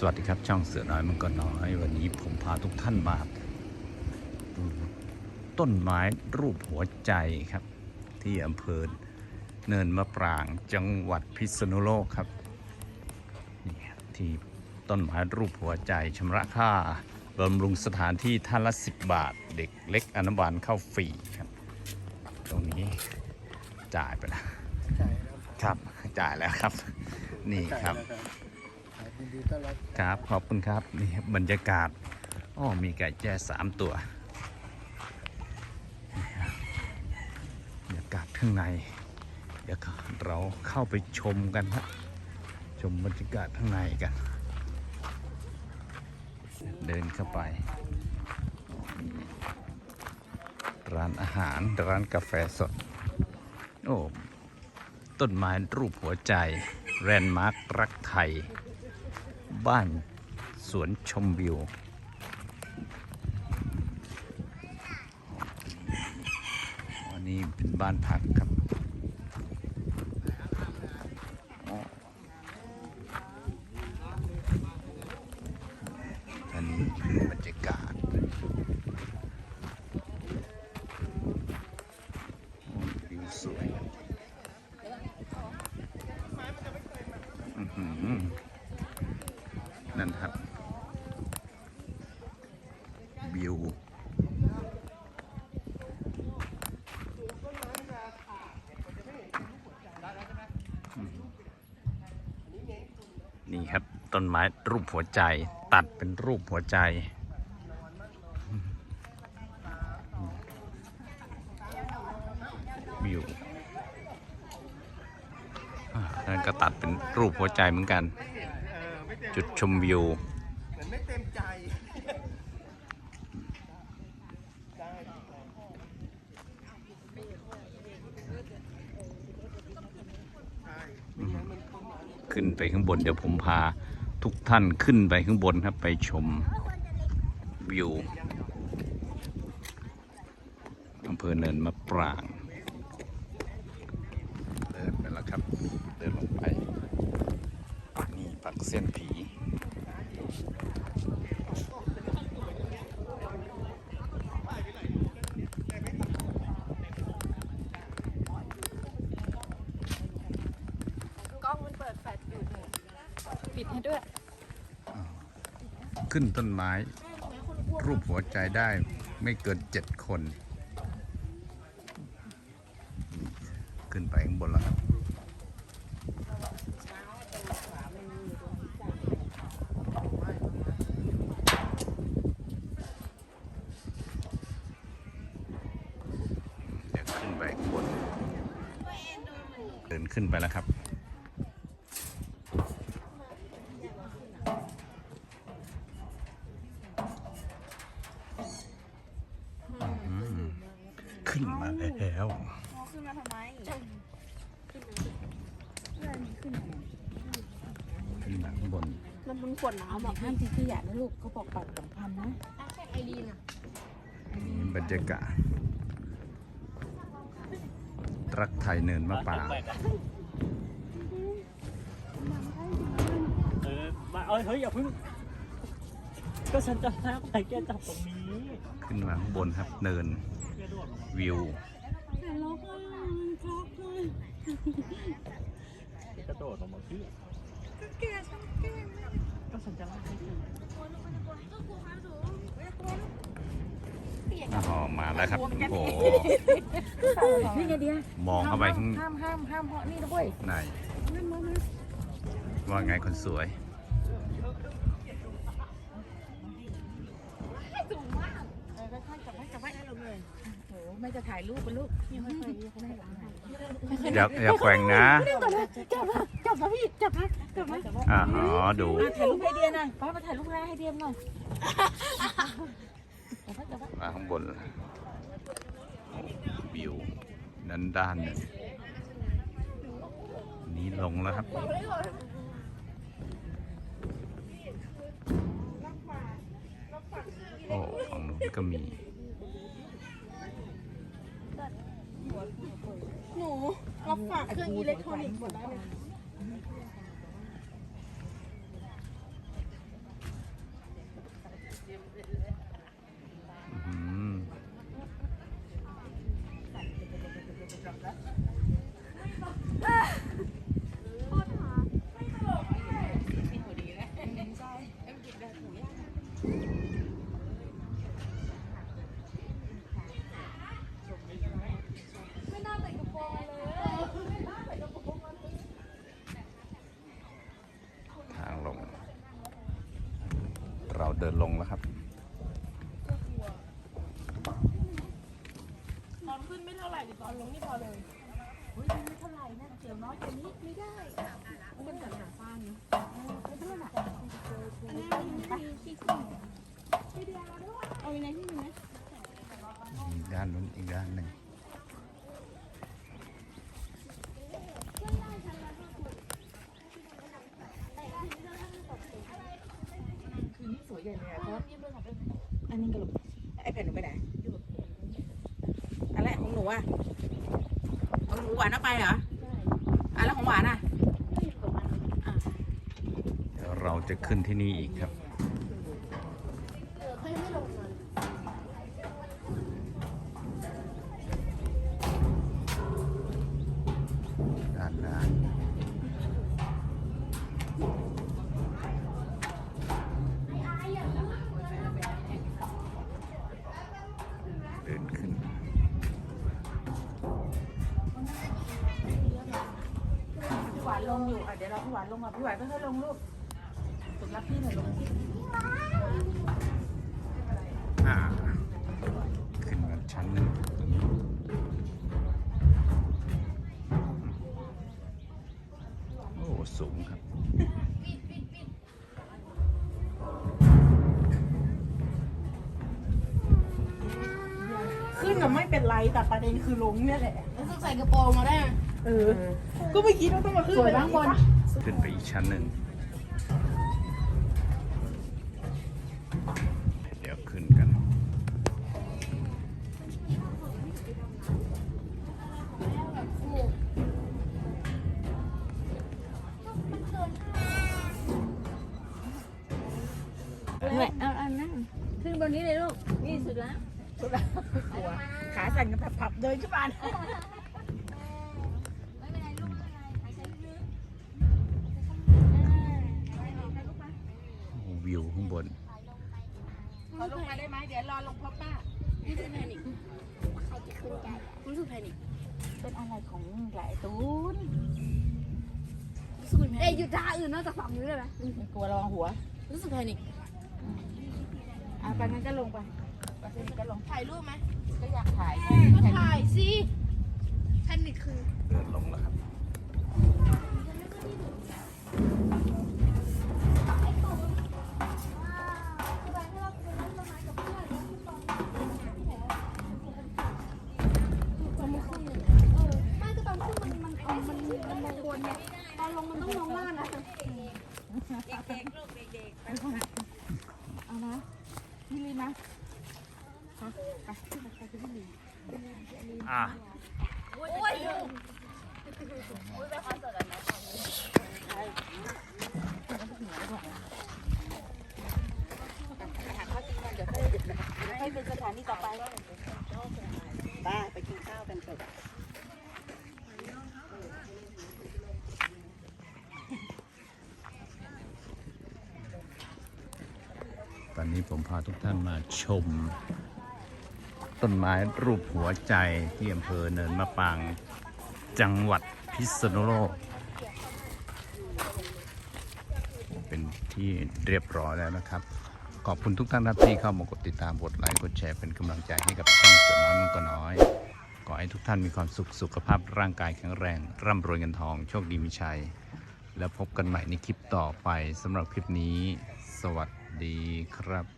สวัสดีครับ ช่องเสือน้อยมังกรน้อย วันนี้ผมพาทุกท่านมาดูต้นไม้รูปหัวใจครับ ที่อำเภอเนินมะปรางจังหวัดพิษณุโลกครับนี่ครับที่ต้นไม้รูปหัวใจชำระค่าบำรุงสถานที่ท่านละ 10 บาท เด็กเล็กอนุบาลเข้าฟรีครับ ตรงนี้จ่ายไปแล้วจ่ายแล้วครับจ่ายแล้วครับ นี่ครับจ่า ยแล้วครับยินดีต้อนรับครับขอบคุณครับนี่บรรยากาศอ้อมีไก่แจ้สามตัวบบรรยากาศข้างใน เดี๋ยวเราเข้าไปชมกันครับชมบรรยากาศข้างในกัน เดินเข้าไป ร้านอาหารร้านกาแฟสด โอ้ต้นไม้รูปหัวใจ แรนด์มาร์ครักไทย บ้านสวนชมวิววันนี้เป็นบ้านพักครับ นั่นครับวิวนี่ครับต้นไม้รูปหัวใจ ตัดเป็นรูปหัวใจวิวอ่านั่นก็ตัดเป็นรูปหัวใจเหมือนกัน จุดชมวิวเหมือนไม่เต็มใจขึ้นไปข้างบนเดี๋ยวผมพาทุกท่านขึ้นไปข้างบนครับไปชมวิวอำเภอเนินมะปราง เดินไปแล้วครับ เดินลงไป นี่ปัก เส้นผี กล้องมันเปิดแฟลชอยู่ปิดให้ด้วย ขึ้นต้นไม้ รูปหัวใจได้ไม่เกินเจ็ดคน ขึ้นไปข้างบนแล้วครับ ขึ้นไปแล้วครับ ขึ้นมาแล้วขึ้นมาทำไมขึ้นมาข้างบน มันมันขวดน้ำบอะอกห้ามทิ้งขยะนะลูกเขาบอกปากสำคัญนะไอรีนอะนี่บรรยากาศ รักไทยเนินมะปราง เออมาเอ้ยเฮ้ยอย่าเพึ่ง ก็ฉันจะห้ามใครแกจับตรงนี้ขึ้นมาข้างบนครับเนินแกโดดวิว แต่เราก็ช็อกเลยแกกระโดดลงมาเพื่อก็ฉันจะลากให้ดูอ๋อมา แล้วครับโอ้โหนี่ไงเดียมองเข้าไปข้างห้ามห้ามห้ามเหาะนี่นะเว้ยในว่าไงคนสวยเออค่อยๆจับไว้จับไว้ได้ลงเลยโอ้โหแม่จะถ่ายรูปเป็นลูกนี่ค่อยๆนี่เขาไม่ให้ผมถ่ายอย่าอย่าแกว่งนะจับนะจับนะพี่จับนะจับนะจับนะอ๋อดูถ่ายรูปให้เดียหน่อยป้ามาถ่ายรูปให้เดียหน่อยจับไว้จับไว้ มาข้างบนวิวนั้นด้านหนึ่งนี้ลงแล้วครับโอ้ฝั่งนู้นก็มี หนูรับฝากเครื่องอิเล็กทรอนิกส์หมดได้เลย เราเดินลงแล้วครับ ตอนขึ้นไม่เท่าไหร่ดิตอนลงนี่พอเลยเฮ้ยไม่เท่าไหร่นะเดี๋ยวน้อยกว่านี้ไม่ได้มันจัดหนาฟ้านนะไม่เท่าไหร่อันนี้มันมีที่ขึ้นเอาในที่นึงนะอีกด้านนู้นอีกด้านหนึ่ง คืนนี้สวยใหญ่เลยอะเพราะอั นิ่งกันลูกไอ้แผ่นหนูไปไหนอะไรของหนูอะของหนูหวานเอาไปเหรออะแล้วของหวานอะ เดี๋ยวเราจะขึ้นที่นี่อีกครับ วานลงอยู่อะเดี๋ยวเราพี่หวานลงอะพี่หวานค่อยๆลงลูกฝึกรับพี่หน่อยลงอ่าขึ้นมาชั้นหนึ่งตรงนี้โอ้สูงครับขึ้นอะไม่เป็นไรแต่ประเด็นคือลงเนี่ยแหละแล้วต้องใส่กระโปรงมาได้ เออ ก็ไม่คิดว่าต้องมาขึ้นสวยบ้างบนขึ้นไปอีกชั้นหนึ่ง เดี๋ยวขึ้นกันเลยเอาอันนั่งขึ้นบนนี้เลยลูก นี่สุดแล้วกลัวขาสั่นกันผับๆเดินขึ้นมา ขอลงมาได้ไหมเดี๋ยวรอลงพบป้ารู้สึกแพนิครู้สึกแพนิคเป็นอะไรของหลายตูนรู้สึกแพนิคเอ้ยหยุดท่าอื่นนอกจากฝั่งนี้ได้ไหมไม่กลัวระวังหัว รู้สึกแพนิคอะไปงั้นก็ลงไปไปเสร็จก็ลงถ่ายรูปไหมก็อยากถ่ายก็ถ่ายสิแพนิคคือเดินลงแล้วครับ มันมันเอามันมันมงคลไงตอนลงมันต้องมองล่างนะเอานะพี่ลีนะไปไปไปพี่ลีอ่าโอ้ยหาข้าวกินกันเดี๋ยวให้เดี๋ยวให้เป็นสถานีต่อไปบ้าไปกินข้าวกันเถอะ ตอนนี้ผมพาทุกท่านมาชม ต้นไม้รูปหัวใจที่อำเภอเนินมะปราง จังหวัดพิษณุโลก เป็นที่เรียบร้อยแล้วนะครับ ขอบคุณทุกท่านที่เข้ามากดติดตามกดไลค์กดแชร์เป็นกำลังใจให้กับช่องส่วนน้อยมันก็น้อยขอให้ทุกท่านมีความสุขสุขภาพร่างกายแข็งแรง ร่ำรวยเงินทอง โชคดีมีชัย แล้วพบกันใหม่ในคลิปต่อไปสำหรับคลิปนี้ สวัสดี ดีครับ